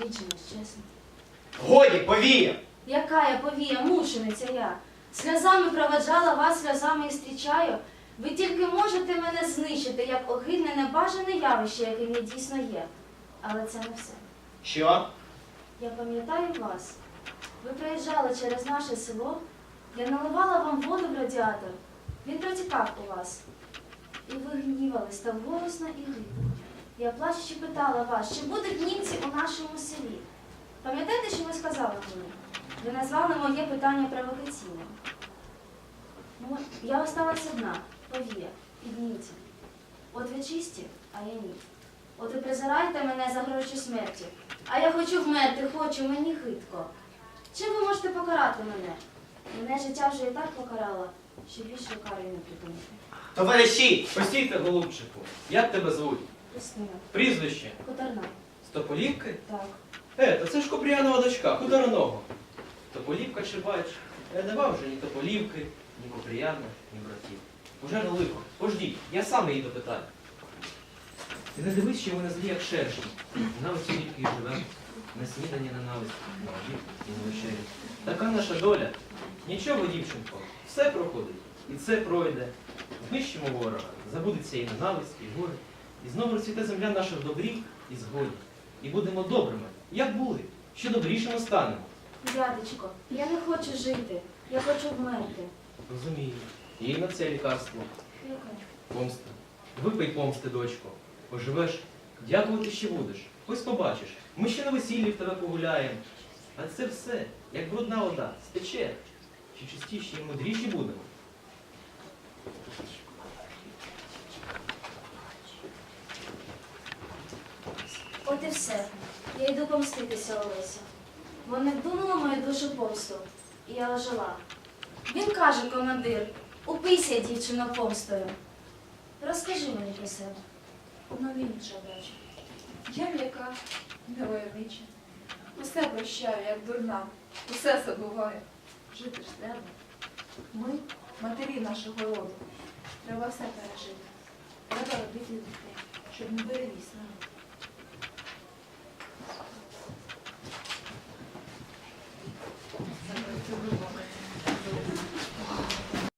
Відчимось, чесно. Годі, повія! Яка я повія, мучениця я. Сльозами проведжала вас, сльозами і зустрічаю. Ви тільки можете мене знищити, як огидне небажане явище, яке не дійсно є. Але це не все. Що? Я пам'ятаю вас. Ви приїжджали через наше село, я наливала вам воду в радіатор. Він протікав у вас. І ви гнівались так голосно і гидко. Я плачучи питала вас, чи будуть німці нашому селі. Пам'ятаєте, що ви сказали мені? Ви назвали моє питання провокаційним. Ну, я осталась одна, повія, підніться. От ви чисті, а я ні. От ви презираєте мене за гроші смерті. А я хочу вмерти, хочу, мені хитко. Чим ви можете покарати мене? Мене життя вже і так покарало, що більше кари не припинити. Товариші! Постійте, голубчику, як тебе звуть? Христина, Прізвище? хуторна. Стополівки? Так. Е, то це ж Купріянова дочка, хуторного. Тополівка чи бач? Я не вам вже ні Тополівки, ні Купріяна, ні братів. Уже не лихо. Пождіть, я сам її допитаю. Ти не дивись, що не злі, як шершні. Навіть тільки і живемо. На сніданні ненависть, на обід і на вечері. Така наша доля. Нічого, дівчинко, все проходить. І це пройде. Знищимо ворога, забудеться і ненависть, і горе. І знову розцвіте земля наша в добрі і згоді. І будемо добрими, як були, що добрішими станемо. Дядечко, я не хочу жити. Я хочу вмерти. Розумію. Є й на це лікарство. Яке? Помста. Випий помсти, дочко. Поживеш, дякувати ще будеш. Ось побачиш. Ми ще на весіллі в тебе погуляємо. А це все, як брудна вода, стече. Чи чистіші і мудріші будемо? От і все. Я йду помститися Олесю. Вони вдунули мою душу помсту, і я ожила. Він каже, командир, упийся, дівчино, помстою. Розкажи мені про себе. Ну, він вже бачу. Я м'яка, невойовнича. Усе прощаю, як дурна, усе забуваю. Жити ж треба. Ми, матері нашого роду, треба все пережити. Треба робити дітей, щоб не перевіз нам.